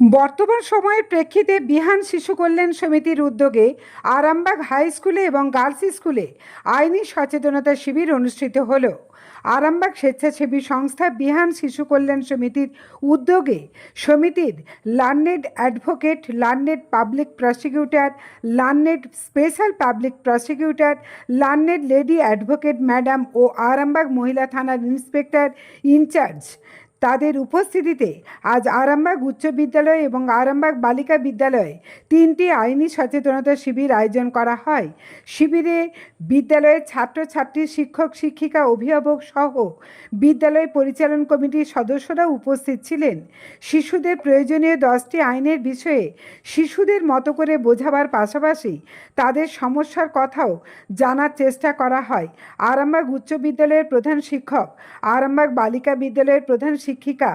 বর্তমান সময়ের প্রেক্ষিতে বিহান শিশু কল্যাণ সমিতির উদ্যোগে আরামবাগ হাই স্কুলে এবং গার্লস স্কুলে আইনি সচেতনতা শিবির অনুষ্ঠিত হল। আরামবাগ স্বেচ্ছাসেবী সংস্থা বিহান শিশু কল্যাণ সমিতির উদ্যোগে সমিতির learned advocate, learned public prosecutor, learned special public prosecutor, learned lady advocate madam ও আরামবাগ মহিলা থানার ইন্সপেক্টর ইনচার্জ তাদের উপস্থিতিতে আজ আরামবাগ উচ্চ বিদ্যালয় এবং আরামবাগ বালিকা বিদ্যালয়ে তিনটি আইনি সচেতনতা শিবির আয়োজন করা হয়। শিবিরে বিদ্যালয়ের ছাত্রছাত্রী, শিক্ষক, শিক্ষিকা, অভিভাবক সহ বিদ্যালয় পরিচালন কমিটির সদস্যরা উপস্থিত ছিলেন। শিশুদের প্রয়োজনীয় দশটি আইনের বিষয়ে শিশুদের মতো করে বোঝাবার পাশাপাশি তাদের সমস্যার কথাও জানার চেষ্টা করা হয়। আরামবাগ উচ্চ বিদ্যালয়ের প্রধান শিক্ষক, আরামবাগ বালিকা বিদ্যালয়ের প্রধান শিক্ষিকা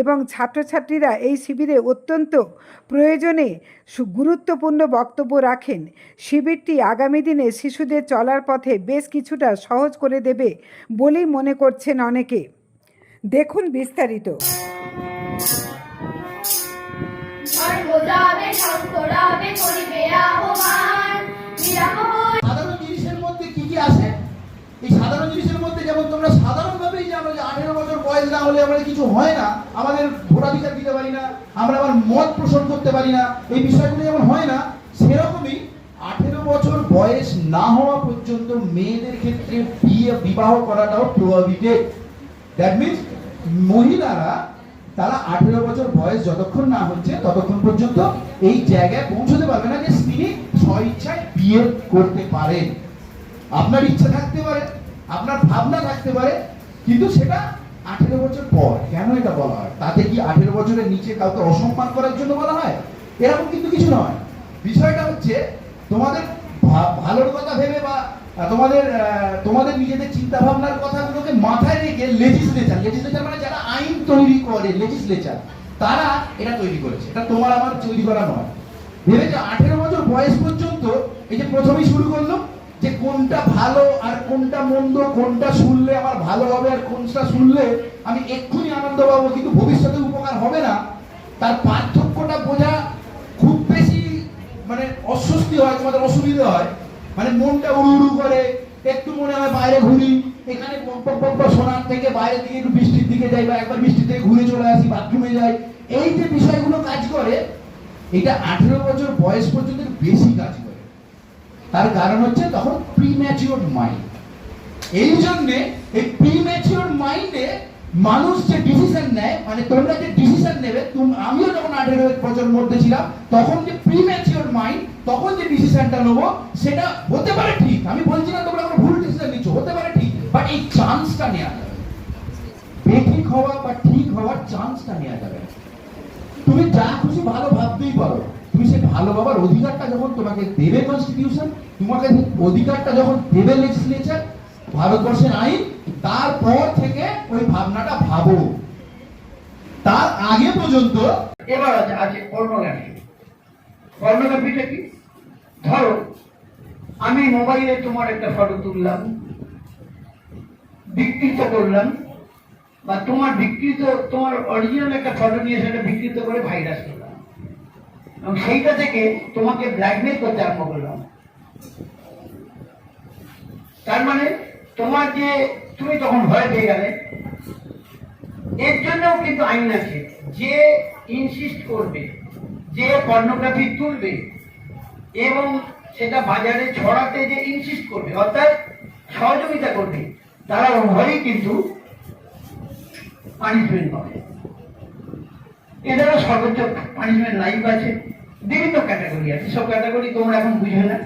এবং ছাত্রছাত্রীরা এই শিবিরে অত্যন্ত প্রয়োজনে গুরুত্বপূর্ণ বক্তব্য রাখেন। শিবিরটি আগামী দিনে শিশুদের চলার পথে বেশ কিছুটা সহজ করে দেবে বলেই মনে করছেন অনেকে। দেখুন বিস্তারিত। সাধারণ জিনিসের মধ্যে কি কি আসে এই সাধারণ জিনিসের মধ্যে যেমন তোমরা সাধারণভাবেই জানো যে আঠেরো বয়স না হলে আমাদের কিছু হয় না, আমাদের ভোটাধিকার দিতে পারি না, আমরা আবার মত পোষণ করতে পারি না, এই বিষয়গুলো যেমন হয় না, সেরকমই আঠেরো বছর বয়স না হওয়া পর্যন্ত মেয়েদের ক্ষেত্রে বিয়ে, বিবাহ করাটাও প্রভাবিটেড দ্যাট মিনস মহিলারা, তারা আঠেরো বছর বয়স যতক্ষণ না হচ্ছে ততক্ষণ পর্যন্ত এই জায়গায় পৌঁছতে পারবে না যে তিনি স্বইচ্ছায় বিয়ে করতে পারেন। আপনার ইচ্ছা থাকতে পারে, আপনার ভাবনা থাকতে পারে, কিন্তু সেটা আঠেরো বছর পর কেন এটা বলা হয়? তাতে কি আঠেরো বছরের নিচে কাউকে অসম্মান করার জন্য বলা হয়? এরকম কিন্তু কিছু নয়। বিষয়টা হচ্ছে, তোমাদের ভালোর কথা ভেবে বা তোমাদের তোমাদের নিজেদের চিন্তা ভাবনার কথাগুলোকে মাথায় রেখে লেজিসলেচার লেজিসলেচার মানে যারা আইন তৈরি করে লেজিসলেচার তারা এটা তৈরি করেছে। এটা তোমার আমার তৈরি করা নয়। ভেবেছে আঠেরো বছর বয়স পর্যন্ত এই যে প্রথমেই শুরু করল যে কোনটা ভালো আর কোনটা মন্দ, কোনটা শুনলে আমার ভালো হবে আর কোনটা শুনলে আমি এক্ষুনি আনন্দ পাবো, কিন্তু ভবিষ্যতে উপকার হবে না। তার পার্থক্যটা বোঝা খুব বেশি মানে অস্বস্তি হয়, তোমাদের অসুবিধা হয়। মানে মনটা উড়ু উড়ু করে, একটু মনে হয় বাইরে ঘুরি, এখানে সোনার থেকে বাইরে দিকে একটু বৃষ্টির দিকে যাই বা একবার বৃষ্টি থেকে ঘুরে চলে আসি, বাথরুমে যাই। এই যে বিষয়গুলো কাজ করে, এটা আঠেরো বছর বয়স পর্যন্ত বেশি কাজ করে। তার কারণ হচ্ছে তখন প্রিম্যাচিওর মাইন্ড এই জন্যে এই প্রিম্যাচিওর মাইন্ডে মানুষ যে ডিসিশন নেয় মানে তোমরা যে ডিসিশন নেবে, তুম- আমিও যখন আঠেরো বছর মধ্যে ছিলাম, তখন যে প্রিম্যাচিওর মাইন্ড তখন যে ডিসিশনটা নেব, সেটা হতে পারে ঠিক। আমি বলছি না তোমরা কোনো ভুল ডিসিশন নিচ্ছ, হতে পারে ঠিক বাট এই চান্সটা নেওয়া যাবে। বেঠিক হওয়া বা ঠিক হওয়ার চান্সটা নেওয়া যাবে। তুমি যা খুশি ভালো ভাবতেই পারো। তুমি সেই ভালো ভাবার অধিকারটা যখন তোমাকে দেবে কনস্টিটিউশন তোমাকে অধিকারটা যখন দেবে লেজিসলেচার ভারতবর্ষের আইন, তারপর থেকে ওই ভাবনাটা ভাবো। তার আগে পর্যন্ত এবার আছে আছে কি? ধরো, আমি মোবাইলে তোমার একটা ফটো তুললাম, বিকৃত করলাম, বা তোমার বিকৃত, তোমার অরিজিনাল একটা ফটো নিয়ে সেটা বিকৃত করে ভাইরাস করলাম এবং সেইটা থেকে তোমাকে ব্ল্যাকমেল করতে আরম্ভ করলাম। তার মানে তোমার যে তুমি তখন ভয় পেয়ে গেলে, এর জন্যও কিন্তু আইন আছে। যে ইনসিস্ট করবে, যে পর্নোগ্রাফি তুলবে, এবং সেটা বাজারে ছড়াতে যে ইনসিস্ট করবে, অর্থাৎ সহযোগিতা করবে, তারা উভয়ই কিন্তু পানিশমেন্ট পাবে। এছাড়া সর্বোচ্চ পানিশমেন্ট লাইফ আছে। বিভিন্ন ক্যাটাগরি আছে। সব ক্যাটাগরি তোমরা এখন বুঝবে না।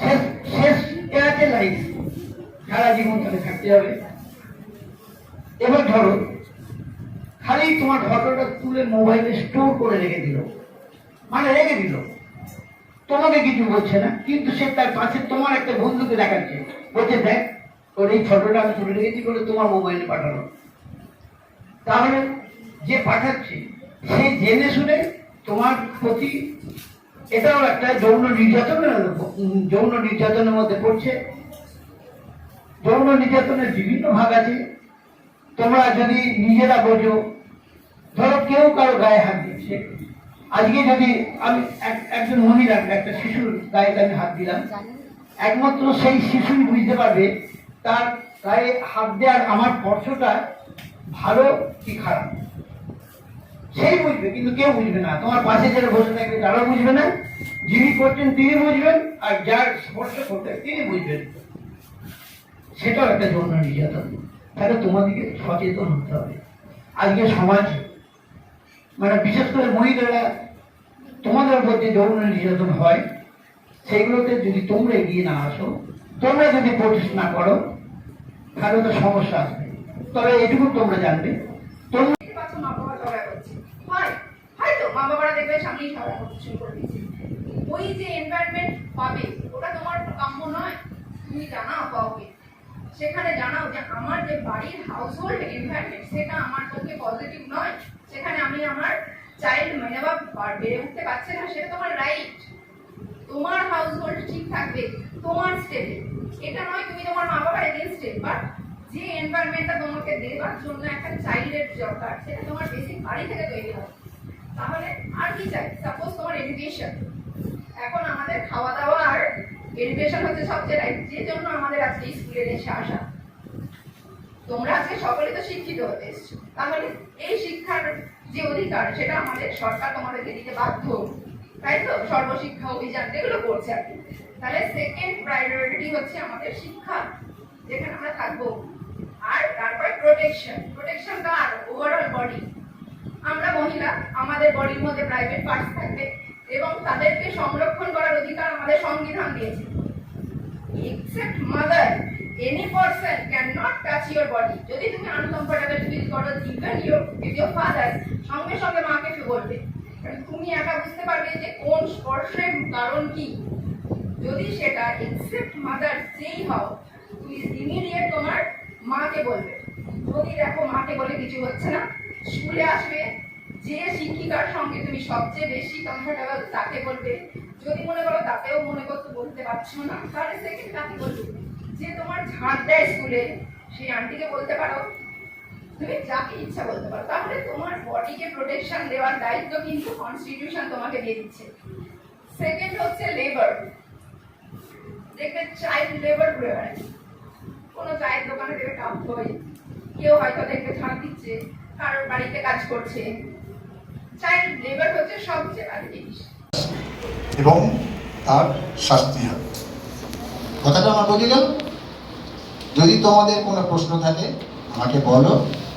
শেষ শেষ আছে লাইফ সারা জীবন তাহলে থাকতে হবে। এবার ধরো, খালি তোমার ফটোটা তুলে মোবাইলে স্টোর করে রেখে দিল। মানে রেখে দিল। তোমাকে কিছু বলছে না, কিন্তু সে তার পাশে তোমার একটা বন্ধুকে দেখাচ্ছে। বলছে, দেখ, তোর এই ফটোটা আমি তুলে রেখেছি বলে তোমার মোবাইলে পাঠানো তাহলে যে পাঠাচ্ছে, সে জেনে শুনে তোমার প্রতি এটাও একটা যৌন নির্যাতনের যৌন নির্যাতনের মধ্যে পড়ছে। যৌন নির্যাতনের বিভিন্ন ভাগ আছে। তোমরা যদি নিজেরা বোঝো, ধরো কেউ কারও গায়ে হাত দিচ্ছে আজকে যদি আমি এক- একজন মহিলা একটা শিশুর গায়ে আমি হাত দিলাম, একমাত্র সেই শিশুই বুঝতে পারবে, তার গায়ে হাত দেওয়ার আমার স্পর্শটা ভালো কি খারাপ? সেই বুঝবে, কিন্তু কেউ বুঝবে না। তোমার পাশে যারা বসে থাকবে, তারাও বুঝবে না। যিনি করছেন, তিনি বুঝবেন, আর যার স্পর্শ করতে তিনি বুঝবেন। সেটাও একটা যৌন নির্যাতন। তাহলে তোমাদেরকে সচেতন হতে হবে। আজকে সমাজ মানে বিশেষ করে মহিলারা, তোমাদের উপর যে যৌন নির্যাতন হয় সেইগুলোতে যদি তোমরা এগিয়ে না আসো, তোমরা যদি প্রোটেস্ট না করো, তাহলে তো সমস্যা আসবে। তবে এটুকু তোমরা জানবে। তোমরা হয়? হয়তো মা বাবারা দেখবে সামনেই করতে শুরু করে দিয়েছে। ওই যে এনভায়রনমেন্ট পাবে, ওটা তোমার কাম্য নয়। তুমি জানাও কাউকে। সেখানে জানাও যে আমার যে বাড়ির হাউসহোল্ড এনভায়রনমেন্ট সেটা আমার পক্ষে পজিটিভ নয়। সেখানে আমি আমার চাইল্ড মানে বা বেড়ে উঠতে পারছে না, সেটা তোমার রাইট তোমার হাউসহোল্ড ঠিক থাকবে, তোমার স্টেপে এটা নয় তুমি তোমার মা বাবার এগেনস্টে বাট যে এনভায়রনমেন্টটা তোমাকে দেওয়ার জন্য একটা চাইল্ডের দরকার, সেটা তোমার বেসিক বাড়ি থেকে তৈরি হবে। তাহলে আর কি চাই? সাপোজ তোমার এডুকেশন এখন আমাদের খাওয়া দাওয়া আর এডুকেশন হচ্ছে সবচেয়ে রাইট যে জন্য আমাদের আজকে স্কুলে এসে আসা। তোমরা আজকে সকলে তো শিক্ষিত হতে এসছো। তাহলে এই শিক্ষার যে অধিকার, সেটা আমাদের সরকার তোমাদেরকে দিতে বাধ্য। তাই তো? সর্বশিক্ষা অভিযান যেগুলো করছে আর কি। তাহলে সেকেন্ড প্রায়োরিটি হচ্ছে আমাদের শিক্ষা, যেখানে আমরা থাকব। আর তারপরে প্রোটেকশন প্রোটেকশন কার ওভারঅল বডি আমরা মহিলা, আমাদের বডির মধ্যে প্রাইভেট পার্টস থাকবে এবং তাদেরকে সংরক্ষণ করার অধিকার আমাদের সংবিধান দিয়েছে। Except mother, any person cannot touch your body যদি তুমি uncomfortable ফিল করো, even your, with your father, সঙ্গে সঙ্গে মাকে কি বলবে। কারণ তুমি একা বুঝতে পারবে যে কোন স্পর্শের কারণ কি। যদি সেটা except mother যেই হও, তুমি ইমিডিয়েট তোমার মাকে বলবে। যদি দেখো, মাকে বলে কিছু হচ্ছে না। স্কুলে আসবে, যে শিক্ষিকার সঙ্গে তুমি সবচেয়ে বেশি কমফোর্টেবল তাকে বলবে। যদি মনে করো তাকেও মনে করতে বলতে পারছ না, তাহলে সেকেন্ড তাকে বলবে। যে তোমার ঝাঁট দেয় স্কুলে, সেই আন্টিকে বলতে পারো। তুমি যাকে ইচ্ছা বলতে পারো। তাহলে তোমার বডিকে প্রোটেকশন দেওয়ার দায়িত্ব কিন্তু কনস্টিটিউশন তোমাকে দিয়ে দিচ্ছে। সেকেন্ড হচ্ছে লেবার দেখবে চাইল্ড লেবার বেড়ায় চায়ের দোকানে কাপ কেউ হয়তো দেখবে দিচ্ছে বাড়িতে কাজ করছে। লেবার হচ্ছে সবচেয়ে বাজে জিনিস। এবং তার শাস্তি হবে। কথাটা আমার বোঝে গেল? যদি তোমাদের কোনো প্রশ্ন থাকে, আমাকে বলো,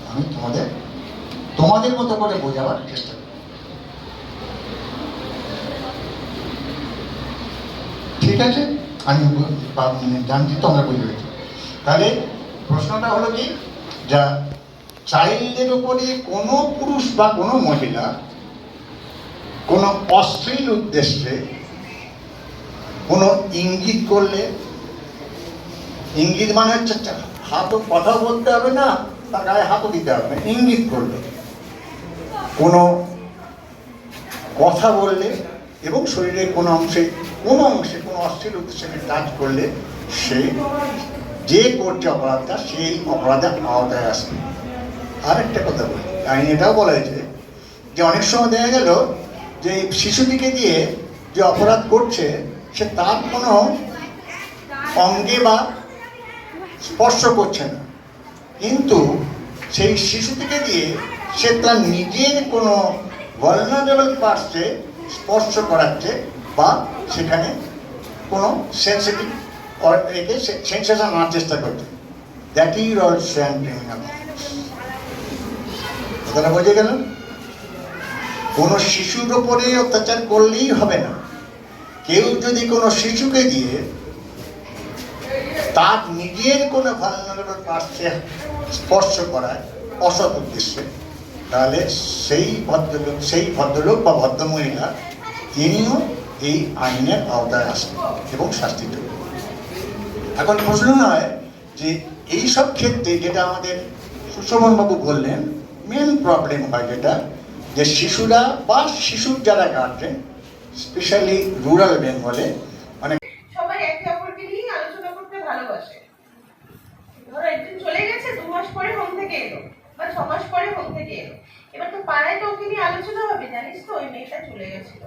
আমি তোমাদের তোমাদের মতো করে বোঝাবার চেষ্টা ঠিক আছে? আমি জানছি তোমরা বুঝে তাহলে প্রশ্নটা হলো কি? যা চাইল্ডের উপরে কোনো পুরুষ বা কোনো মহিলা কোনো অশ্লীল উদ্দেশ্যে কোনো ইঙ্গিত করলে, ইঙ্গিত মানে হচ্ছে হাতও কথা বলতে হবে না, তার গায়ে হাতও দিতে হবে না, ইঙ্গিত করলে। কোনো কথা বললে এবং শরীরের কোনো অংশে কোনো অংশে কোনো অশ্লীল উদ্দেশ্যে টাচ করলে সে যে করছে অপরাধটা, সেই অপরাধের আওতায় আসবে। আর একটা কথা বলি আইনে এটাও বলা হয়েছে যে অনেক সময় দেখা গেল যে শিশুটিকে দিয়ে যে অপরাধ করছে, সে তার কোনো অঙ্গে বা স্পর্শ করছে না। কিন্তু সেই শিশুটিকে দিয়ে সে তার নিজের কোনো ভলনারেবল পার্টসে স্পর্শ করাচ্ছে বা সেখানে কোনো সেন্সিটিভ রেখে সেন্সেশন আনার চেষ্টা করছে। That is also an criminal কথাটা বোঝে গেল? কোনো শিশুর ওপরে অত্যাচার করলেই হবে না। কেউ যদি কোনো শিশুকে দিয়ে তার নিজের কোনো ভালনারেবল পার্শ্বে স্পর্শ করায়, অসৎ উদ্দেশ্যে, তাহলে সেই ভদ্রলোক সেই ভদ্রলোক বা ভদ্রমহিলা, তিনিও এই আইনের আওতায় আসেন এবং শাস্তি দেবেন। এখন প্রশ্ন হয় যে এই সব ক্ষেত্রে যেটা আমাদের সুশোভনবাবু বললেন মেন প্রবলেম হয় যেটা, যে শিশুরা বা শিশুর যারা গার্জেন স্পেশালি রুরাল বেঙ্গলে মানে সবাই একে অপরকে নিয়ে আলোচনা করতে ভালোবাসে। ধরো একদিন চলে গেছে, দু মাস পরে হোম থেকে এলো, বা ছ মাস পরে হোম থেকে এলো। এবার তো পাড়ায় তো ওকে নিয়ে আলোচনা হবে, জানিস তো? মেয়েটা চলে গেছিল।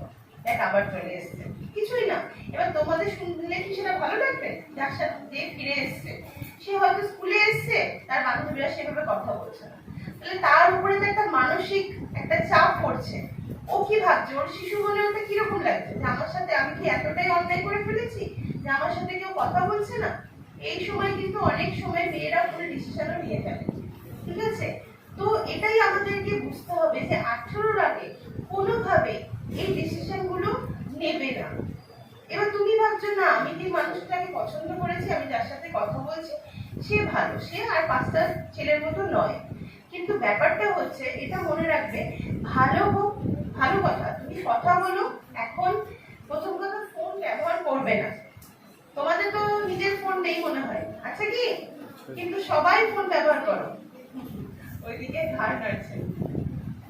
দেখ আবার চলে এসছে। কিছুই না। এবার তোমাদের শুনলে কি সেটা ভালো লাগবে? যার সাথে ফিরে এসছে। সে হয়তো স্কুলে এসছে, তার বান্ধবীরা সেভাবে কথা বলছে না। তাহলে তার উপরে তো একটা মানসিক একটা চাপ পড়ছে, ও কি ভাবছে? ওর শিশু মনে ওটা কীরকম লাগছে? যে আমার সাথে আমি কি এতটাই অন্যায় করে ফেলেছি? যে আমার সাথে কেউ কথা বলছে না? এই সময় কিন্তু অনেক সময় মেয়েরা কোনো ডিসিশনও নিয়ে ফেলে। ঠিক আছে? তো এটাই আমাদেরকে বুঝতে হবে যে আঠেরোর আগে কোনোভাবে এই ডিসিশনগুলো নেবে না। এবার তুমি ভাবছ, না, আমি যে মানুষটাকে পছন্দ করেছি, আমি যার সাথে কথা বলছি, সে ভালো। সে আর পাঁচটা ছেলের মতো নয়। কিন্তু ব্যাপারটা হচ্ছে, এটা মনে রাখবে, ভালো হোক, ভালো কথা। তুমি কথা বলো, এখন প্রথম কথা ফোন ব্যবহার করবে না। তোমাদের তো নিজের ফোন নেই মনে হয়। আচ্ছা কি? কিন্তু সবাই ফোন ব্যবহার করো। ওইদিকে ধার নাড়ছে।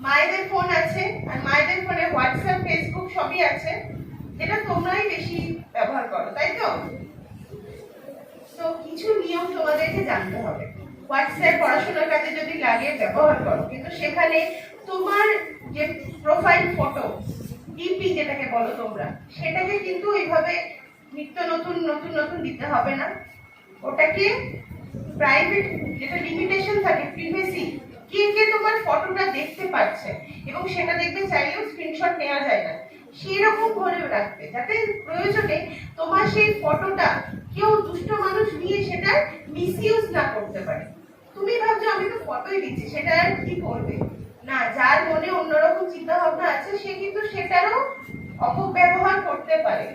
মায়েদের ফোন আছে, আর মায়েদের ফোনে হোয়াটসঅ্যাপ ফেসবুক সবই আছে। যেটা তোমরাই বেশি ব্যবহার করো, তাই তো? তো কিছু নিয়ম তোমাদেরকে জানতে হবে। হোয়াটসঅ্যাপ পড়াশোনার কাজে যদি লাগে ব্যবহার করো, কিন্তু সেখানে তোমার যে প্রোফাইল ফটো ডিপি যেটাকে বলো তোমরা, সেটাকে কিন্তু এইভাবে নিত্য নতুন নতুন নতুন দিতে হবে না। ওটাকে প্রাইভেট যেটা লিমিটেশন থাকে প্রিভেসি কে কে তোমার ফটোটা দেখতে পাচ্ছে এবং সেটা দেখবে চাইলেও স্ক্রিনশট নেওয়া যায় না। সেরকম করে রাখবে। যাতে প্রয়োজনে তোমার সেই ফটোটা কেউ দুষ্ট মানুষ নিয়ে সেটা মিসইউজ না করতে পারে। তুমি ভাবছ, আমি তো ফটোই দিচ্ছি, সেটা আর কি করবে? না, যার মনে অন্যরকম চিন্তা ভাবনা আছে, সে কিন্তু সেটারও অপব্যবহার করতে পারে।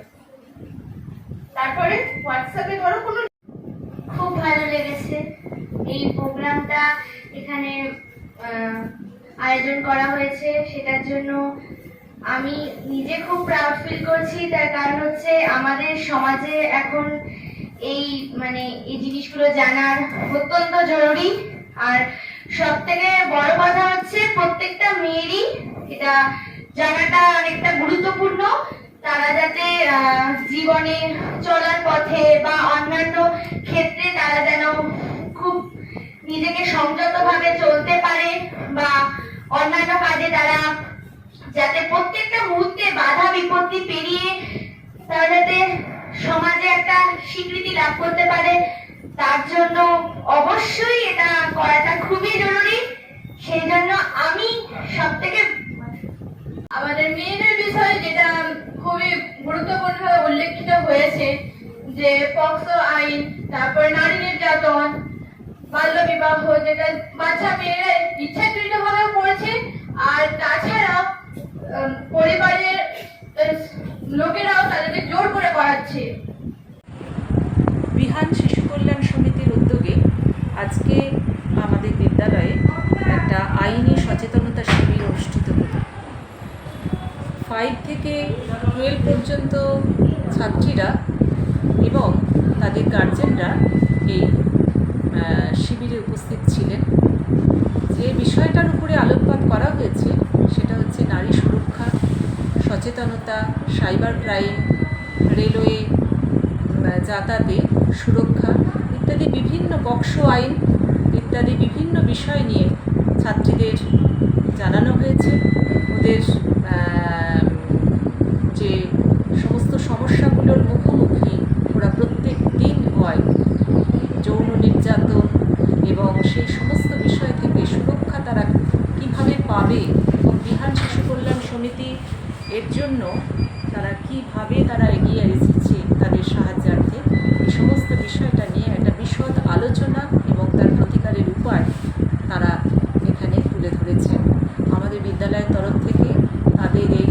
তারপরে হোয়াটসঅ্যাপে ধরো কোনো খুব ভালো লেগেছে। এই প্রোগ্রামটা এখানে আয়োজন করা হয়েছে। সেটার জন্য আমি নিজে খুব প্রাউড ফিল করছি, তার কারণ হচ্ছে আমাদের সমাজে এখন এই মানে এই জিনিসগুলো জানার অত্যন্ত জরুরি। আর সব থেকে বড় কথা হচ্ছে প্রত্যেকটা মেয়েরই এটা জানাটা অনেকটা গুরুত্বপূর্ণ। তারা যাতে জীবনে চলার পথে বা অন্যান্য ক্ষেত্রে তারা যেন খুব নিজেকে সংযত ভাবে চলতে পারে বা অন্যান্য কাজে তারা যাতে প্রত্যেকটা মুহূর্তে বাধা বিপত্তি পেরিয়ে তারা যাতে সমাজে একটা স্বীকৃতি লাভ করতে পারে তার জন্য অবশ্যই এটা করাটা খুবই জরুরি। সেই জন্য আমি সব থেকে আমাদের মেয়েদের বিষয় যেটা খুবই গুরুত্বপূর্ণভাবে উল্লেখিত হয়েছে যে পক্সো আইন তারপর নারী নির্যাতন বাল্য বিবাহ যেটা বাচ্চা মেয়েরা ইচ্ছাকৃত ভাবে পড়ছে আর তাছাড়াও উম, পরিবারের লোকেরাও তাদেরকে জোর করে করাচ্ছে বিহান শিশু কল্যাণ সমিতির উদ্যোগে আজকে আমাদের বিদ্যালয়ে একটা আইনি সচেতনতা শিবির অনুষ্ঠিত হলো। ফাইভ থেকে টুয়েলভ পর্যন্ত ছাত্রীরা এবং তাদের গার্জেনরা এই শিবিরে উপস্থিত ছিলেন। যে বিষয়টার উপরে আলোকপাত করা হয়েছে সেটা হচ্ছে নারী সুরক্ষা সচেতনতা, সাইবার ক্রাইম, রেলওয়ে যাতায়াতে সুরক্ষা ইত্যাদি বিভিন্ন পক্সো আইন ইত্যাদি বিভিন্ন বিষয় নিয়ে ছাত্রীদের জানানো হয়েছে। ওদের যে সমস্ত সমস্যাগুলোর মুখোমুখি ওরা প্রত্যেক দিন হয় যৌন নির্যাতন এবং সেই সমস্ত বিষয় থেকে সুরক্ষা তারা কীভাবে পাবে এবং বিহার শিশু কল্যাণ সমিতি এর জন্য তারা কীভাবে তারা এগিয়ে এসেছে তাদের সাহায্যার্থে এই সমস্ত বিষয়টা নিয়ে একটা বিশদ আলোচনা এবং তার প্রতিকারের উপায় তারা এখানে তুলে ধরেছেন আমাদের তরফ থেকে তাদের এই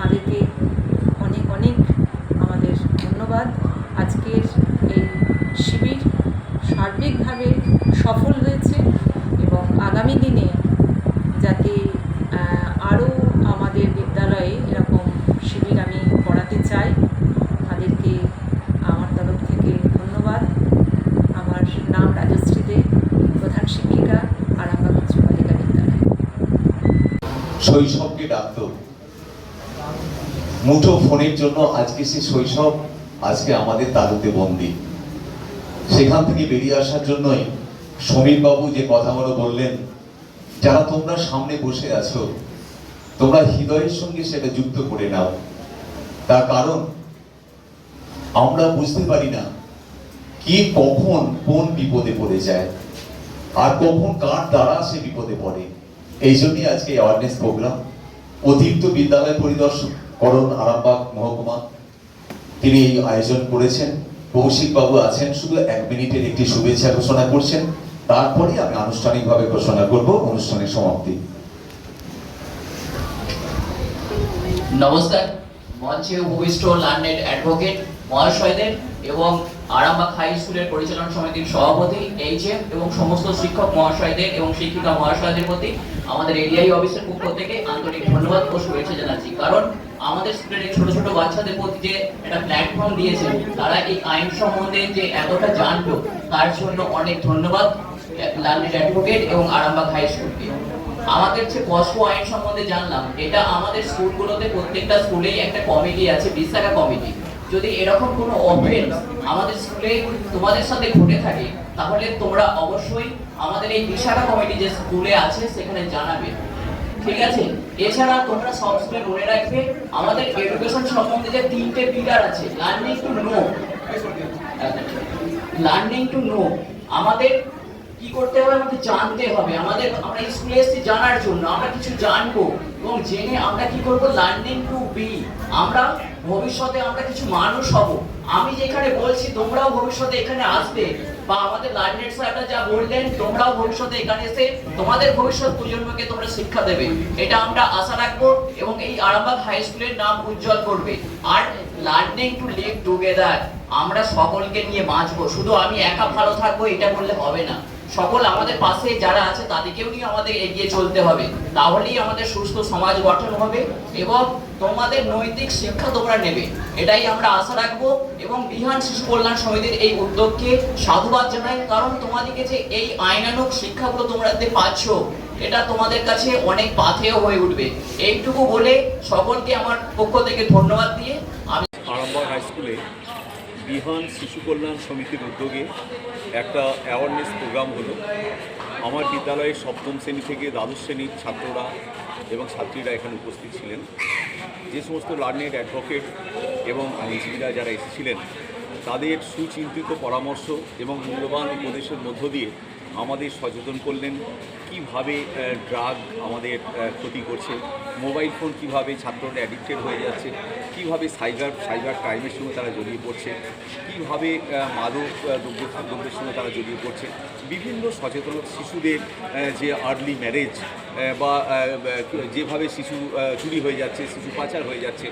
তাদেরকে অনেক অনেক আমাদের ধন্যবাদ। আজকের এই শিবির সার্বিকভাবে সফল হয়েছে এবং আগামী দিনে যাতে আরও আমাদের বিদ্যালয়ে এরকম শিবির আমি করাতে চাই, তাদেরকে আমার তরফ থেকে ধন্যবাদ। আমার নাম রাজশ্রী দে, প্রধান শিক্ষিকা, আরামবাগ উচ্চ বালিকা বিদ্যালয়। শৈশবকে ডাক্তার মুঠো ফোনের জন্য আজকে সে শৈশব, আজকে আমাদের তালুতে বন্দি। সেখান থেকে বেরিয়ে আসার জন্যই সমীর বাবু যে কথাগুলো বললেন, যারা তোমরা সামনে বসে আছো, তোমরা হৃদয়ের সঙ্গে সেটা যুক্ত করে নাও। তার কারণ, আমরা বুঝতে পারি না কি কখন কোন বিপদে পড়ে যায়, আর কখন কার দ্বারা সে বিপদে পড়ে। এই জন্যই আজকে অ্যাওয়ারনেস প্রোগ্রাম অতিরিক্ত বিদ্যালয় পরিদর্শক করণ আরামবাগ মহকুমা। তিনি এই আয়োজন করেছেন। কৌশিক বাবু আছেন, শুধু এক মিনিটের একটি শুভেচ্ছা ঘোষণা করছেন। তারপরে আমি আনুষ্ঠানিকভাবে ঘোষণা করব অনুষ্ঠানের সমাপ্তি। নমস্কার। মঞ্চে উপবিষ্ট লার্নেড অ্যাডভোকেট মহাশয়দের এবং আরামবাগ হাই স্কুলের পরিচালনা সমিতির সভাপতি এইচ এইচএম এবং সমস্ত শিক্ষক মহাশয়দের এবং শিক্ষিকা মহাশয়দের প্রতি আমাদের এরিয়াই অফিসের পক্ষ থেকে আন্তরিক ধন্যবাদ ও শুভেচ্ছা জানাচ্ছি। কারণ আমাদের এই ছোট ছোট বাচ্চাদের প্রতি যে একটা প্ল্যাটফর্ম দিয়েছে তারা এই আইন সম্বন্ধে যে এতটা জানলো, তার জন্য অনেক ধন্যবাদ লার্নেড অ্যাডভোকেট এবং আরামবাগ হাই স্কুলকে আমাদের যে কষ্ট আইন সম্বন্ধে জানলাম, এটা আমাদের স্কুলগুলোতে প্রত্যেকটা স্কুলেই একটা কমিটি আছে, বিশাখা কমিটি যদি এরকম কোনো অফেন্স আমাদের স্কুলে তোমাদের সাথে ঘটে থাকে, তাহলে তোমরা অবশ্যই আমাদের এই বিশাখা কমিটি যে স্কুলে আছে, সেখানে জানাবে। ঠিক আছে? এছাড়া তোমরা সবসময় মনে রাখবে, আমাদের এডুকেশন সম্বন্ধে যে তিনটে পিলার আছে learning to know learning to know আমাদের কি করতে হবে? আমাদের জানতে হবে। আমাদের, আমরা স্কুলে এসেছি জানার জন্য, আমরা কিছু জানব এবং জেনে আমরা কি করব? লার্নিং টু বি আমরা ভবিষ্যতে আমরা কিছু মানুষ হব। আমি যেখানে বলছি, তোমরাও ভবিষ্যতে এখানে আসবে। বা আমাদের লার্নার স্যাররা যা বললেন, তোমরাও ভবিষ্যতে এখানে এসে তোমাদের ভবিষ্যৎ প্রজন্মকে তোমরা শিক্ষা দেবে। এটা আমরা আশা রাখব এবং এই আরামবাগ হাই স্কুলের নাম উজ্জ্বল করবে। আর লার্নিং টু লিভ টুগেদার আমরা সকলকে নিয়ে বাঁচবো। শুধু আমি একা ভালো থাকব, এটা করলে হবে না। সকল আমাদের পাশে যারা আছে, তাদেরকেও নিয়ে আমাদের এগিয়ে চলতে হবে। তাহলেই আমাদের সুস্থ সমাজ গঠন হবে এবং তোমাদের নৈতিক শিক্ষা তোমরা নেবে। এটাই আমরা আশা রাখব এবং বিহান শিশু কল্যাণ সমিতির এই উদ্যোগকে সাধুবাদ জানাই, কারণ তোমাদেরকে যে এই আইনানুক শিক্ষাগুলো তোমরা পাচ্ছ এটা তোমাদের কাছে অনেক পাথেয় হয়ে উঠবে। এইটুকু বলে সকলকে আমার পক্ষ থেকে ধন্যবাদ দিয়ে আমি হাই স্কুলে বিহান শিশু কল্যাণ সমিতির উদ্যোগে একটা অ্যাওয়ারনেস প্রোগ্রাম হলো। আমার বিদ্যালয়ের সপ্তম শ্রেণি থেকে দ্বাদশ শ্রেণির ছাত্ররা এবং ছাত্রীরা এখানে উপস্থিত ছিলেন। যে সমস্ত লার্নেড অ্যাডভোকেট এবং আইনজীবীরা যারা এসেছিলেন, তাদের সুচিন্তিত পরামর্শ এবং মূল্যবান উপদেশের মধ্য দিয়ে আমাদের সচেতন করলেন, কীভাবে ড্রাগ আমাদের ক্ষতি করছে মোবাইল ফোন কীভাবে ছাত্ররা অ্যাডিক্টেড হয়ে যাচ্ছে, কীভাবে সাইবার সাইবার ক্রাইমের সঙ্গে তারা জড়িয়ে পড়ছে, কীভাবে মাদক দ্রব্য, দ্রব্যের সঙ্গে তারা জড়িয়ে পড়ছে, বিভিন্ন সচেতন শিশুদের যে আর্লি ম্যারেজ বা যেভাবে শিশু চুরি হয়ে যাচ্ছে, শিশু পাচার হয়ে যাচ্ছে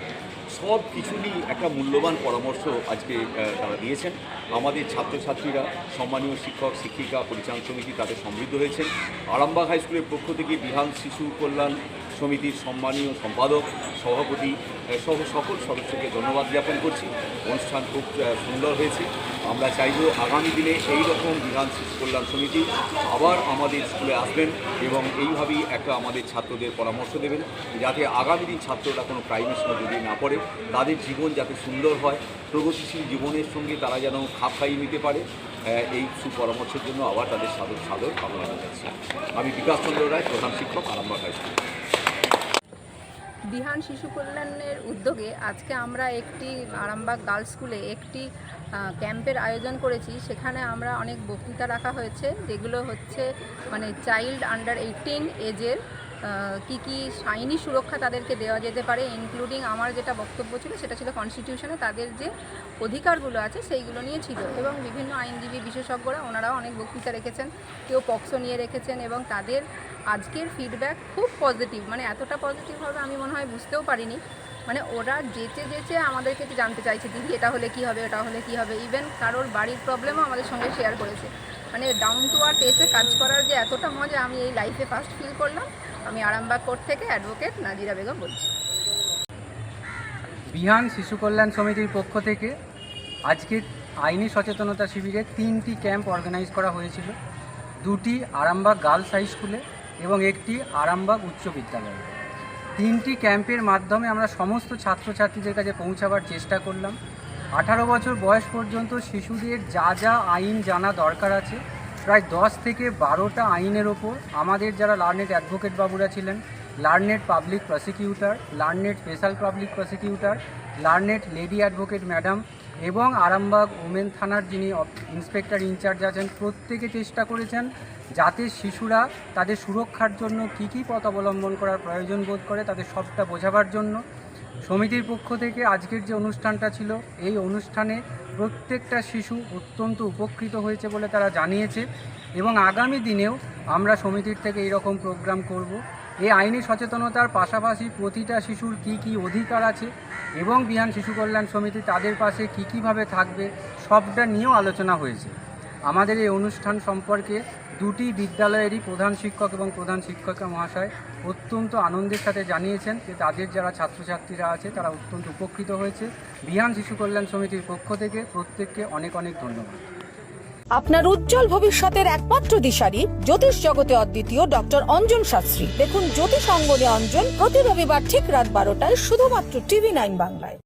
সব কিছুরই একটা মূল্যবান পরামর্শ আজকে তারা দিয়েছেন। আমাদের ছাত্রছাত্রীরা, সম্মানীয় শিক্ষক, শিক্ষিকা পরিচালন সমিতি তাদের সমৃদ্ধ হয়েছেন। আরামবাগ হাই স্কুলের পক্ষ থেকে বিহান শিশু কল্যাণ সমিতির সম্মানীয় সম্পাদক, সভাপতি সহ সকল সদস্যকে ধন্যবাদ জ্ঞাপন করছি। অনুষ্ঠান খুব সুন্দর হয়েছে। আমরা চাইব আগামী দিনে এই রকম বিধান কল্যাণ সমিতি আবার আমাদের স্কুলে আসবেন এবং এইভাবেই একটা আমাদের ছাত্রদের পরামর্শ দেবেন যাতে আগামী দিন ছাত্ররা কোনো ক্রাইমের সঙ্গে জড়িয়ে না পড়ে, তাদের জীবন যাতে সুন্দর হয়, প্রগতিশীল জীবনের সঙ্গে তারা যেন খাপ খাইয়ে নিতে পারে এই সুপরামর্শের জন্য আবার তাদের সাদর সাদর কামনা জানাচ্ছি। আমি বিকাশ চন্দ্র রায়, প্রধান শিক্ষক আরামবাগ হাই স্কুল। বিহান শিশু কল্যাণের উদ্যোগে আজকে আমরা একটি আরামবাগ গার্লস স্কুলে একটি ক্যাম্পের আয়োজন করেছি। সেখানে আমরা অনেক বক্তৃতা রাখা হয়েছে, যেগুলো হচ্ছে মানে চাইল্ড আন্ডার এইটিন এজের কি কি আইনি সুরক্ষা তাদেরকে দেওয়া যেতে পারে ইনক্লুডিং আমার যেটা বক্তব্য ছিল, সেটা ছিল কনস্টিটিউশনে তাদের যে অধিকারগুলো আছে, সেইগুলো নিয়ে ছিল। এবং বিভিন্ন আইনজীবী বিশেষজ্ঞরা, ওনারাও অনেক বক্তৃতা রেখেছেন, কেউ পক্সো নিয়ে রেখেছেন, এবং তাদের আজকের ফিডব্যাক খুব পজিটিভ মানে এতটা পজিটিভ হবে আমি মনে হয় বুঝতেও পারিনি। মানে ওরা যেচে যেচে আমাদেরকে জানতে চাইছে, দিদি, এটা হলে কি হবে এটা হলে কি হবে? ইভেন কারোর বাড়ির প্রবলেমও আমাদের সঙ্গে শেয়ার করেছে। মানে ডাউন টু আর্থ এসে কাজ করার যে এতটা মজা আমি এই লাইফে ফার্স্ট ফিল করলাম, আমি আরামবাগ কোর্ট থেকে অ্যাডভোকেট নাজিরা বেগম বলছি। বিহান শিশু কল্যাণ সমিতির পক্ষ থেকে আজকে আইনি সচেতনতা শিবিরে তিনটি ক্যাম্প অর্গানাইজ করা হয়েছিল। দুটি আরামবাগ গার্লস হাই স্কুলে এবং একটি আরামবাগ উচ্চ বিদ্যালয়ে। তিনটি ক্যাম্পের মাধ্যমে আমরা সমস্ত ছাত্রছাত্রীদের কাছে পৌঁছাবার চেষ্টা করলাম। আঠারো বছর বয়স পর্যন্ত শিশুদের যা যা আইন জানা দরকার আছে, প্রায় দশ থেকে বারোটা আইনের ওপর আমাদের যারা লার্নেড অ্যাডভোকেট বাবুরা ছিলেন, learned public prosecutor, learned special public prosecutor, learned lady advocate madam এবং আরামবাগ ওমেন থানার যিনি ইন্সপেক্টর ইনচার্জ আছেন, প্রত্যেকে চেষ্টা করেছেন যাতে শিশুরা তাদের সুরক্ষার জন্য কী কী পথ অবলম্বন করার প্রয়োজন বোধ করে, তাদের সবটা বোঝাবার জন্য। সমিতির পক্ষ থেকে আজকের যে অনুষ্ঠানটা ছিল, এই অনুষ্ঠানে প্রত্যেকটা শিশু অত্যন্ত উপকৃত হয়েছে বলে তারা জানিয়েছে এবং আগামী দিনেও আমরা সমিতির থেকে এইরকম প্রোগ্রাম করব। এই আইনি সচেতনতার পাশাপাশি প্রতিটা শিশুর কি কি অধিকার আছে এবং বিহান শিশু কল্যাণ সমিতি তাদের পাশে কী কীভাবে থাকবে, সবটা নিয়েও আলোচনা হয়েছে। আমাদের এই অনুষ্ঠান সম্পর্কে দুটি বিদ্যালয়েরই প্রধান শিক্ষক এবং প্রধান শিক্ষিকা মহাশয় অত্যন্ত আনন্দের সাথে জানিয়েছেন যে তাদের যারা ছাত্রছাত্রীরা আছে, তারা অত্যন্ত উপকৃত হয়েছে। বিহান শিশু কল্যাণ সমিতির পক্ষ থেকে প্রত্যেককে অনেক অনেক ধন্যবাদ। আপনার উজ্জ্বল ভবিষ্যতের একমাত্র দিশারি জ্যোতিষ জগতে অদ্বিতীয় ডক্টর অঞ্জন শাস্ত্রী। দেখুন জ্যোতিষ অঙ্গনে অঞ্জন প্রতি রবিবার ঠিক রাত বারোটায় শুধুমাত্র টিভি নাইন বাংলায়।